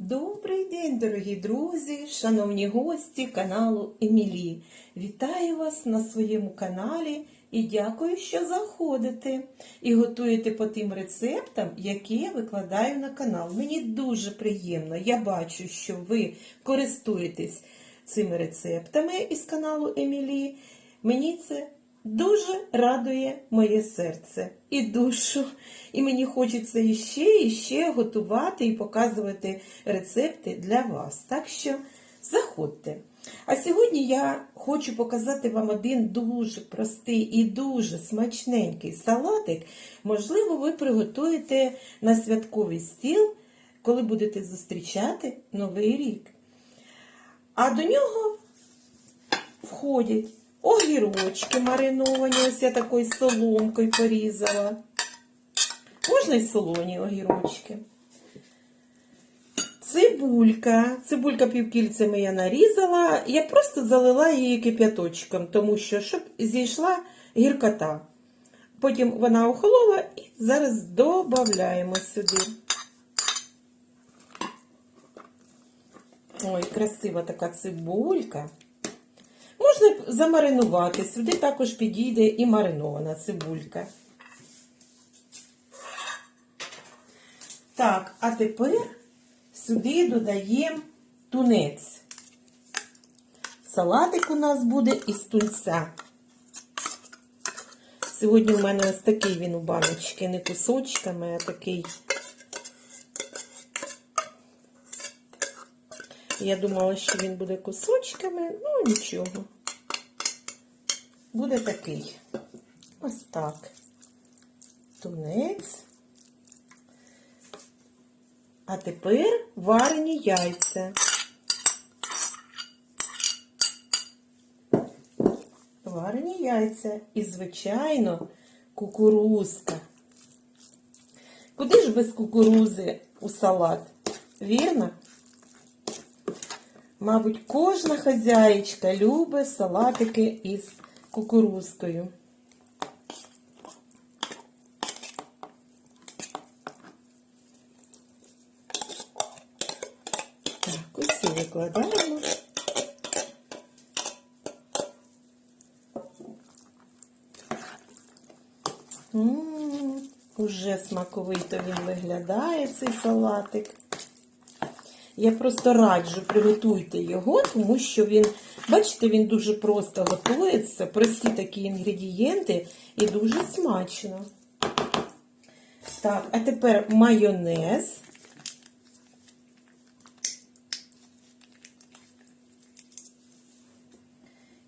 Добрий день, дорогі друзі, шановні гості каналу Емілі. Вітаю вас на своєму каналі і дякую, що заходите і готуєте по тим рецептам, які я викладаю на канал. Мені дуже приємно. Я бачу, що ви користуєтесь цими рецептами із каналу Емілі. Мені це дуже радує моє серце і душу. І мені хочеться іще і ще готувати і показувати рецепти для вас. Так що заходьте. А сьогодні я хочу показати вам один дуже простий і дуже смачненький салатик. Можливо, ви приготуєте на святковий стіл, коли будете зустрічати Новий рік. А до нього входять огірочки мариновані, ось я такою соломкою порізала. Можна й солоні огірочки. Цибулька. Цибулька півкільцями я нарізала. Я просто залила її кип'яточком, тому що, щоб зійшла гіркота. Потім вона охолола і зараз додаємо сюди. Ой, красива така цибулька. Замаринувати. Сюди також підійде і маринована цибулька. Так, а тепер сюди додаємо тунець. Салатик у нас буде із тунця. Сьогодні у мене ось такий він у баночці, не кусочками, а такий. Я думала, що він буде кусочками, ну нічого. Буде такий. Ось так. Тунець. А тепер варені яйця. Варені яйця і, звичайно, кукурузка. Куди ж без кукурузи у салат? Вірно? Мабуть, кожна хазяєчка любить салатики із кукурузкою. Так, усі викладаємо. М, Уже смаковито він виглядає, цей салатик. Я просто раджу, приготуйте його, тому що він, бачите, він дуже просто готується, прості такі інгредієнти і дуже смачно. Так, а тепер майонез.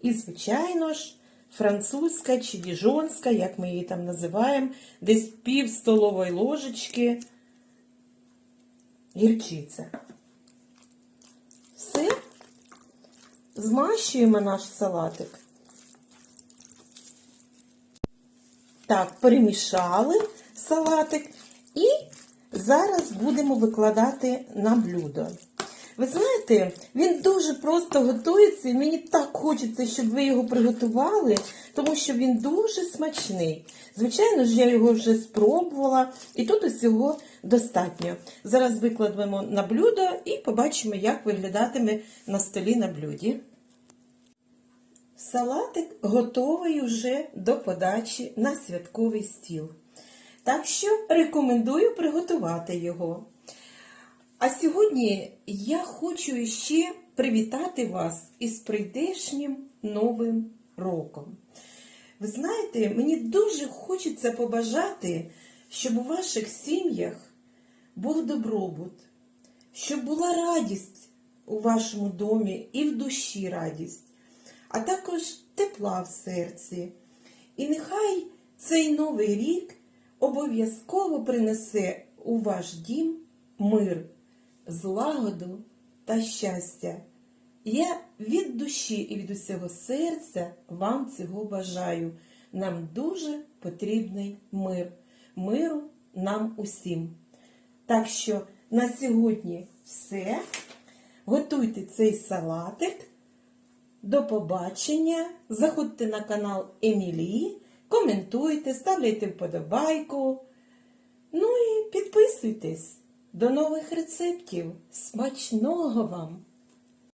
І, звичайно ж, французька чи діжонська, як ми її там називаємо, десь пів столової ложечки гірчиця. Все, змащуємо наш салатик. Так, перемішали салатик і зараз будемо викладати на блюдо. Ви знаєте, він дуже просто готується, і мені так хочеться, щоб ви його приготували, тому що він дуже смачний. Звичайно ж, я його вже спробувала, і тут усього достатньо. Зараз викладемо на блюдо і побачимо, як виглядатиме на столі на блюді. Салатик готовий уже до подачі на святковий стіл. Так що рекомендую приготувати його. А сьогодні я хочу ще привітати вас із прийдешнім новим роком. Ви знаєте, мені дуже хочеться побажати, щоб у ваших сім'ях був добробут, щоб була радість у вашому домі і в душі радість, а також тепла в серці. І нехай цей новий рік обов'язково принесе у ваш дім мир злагоду та щастя. Я від душі і від усього серця вам цього бажаю. Нам дуже потрібний мир, миру нам усім. Так що на сьогодні все. Готуйте цей салатик. До побачення. Заходьте на канал Емілії, коментуйте, ставляйте вподобайку. Ну і підписуйтесь. До нових рецептів! Смачного вам!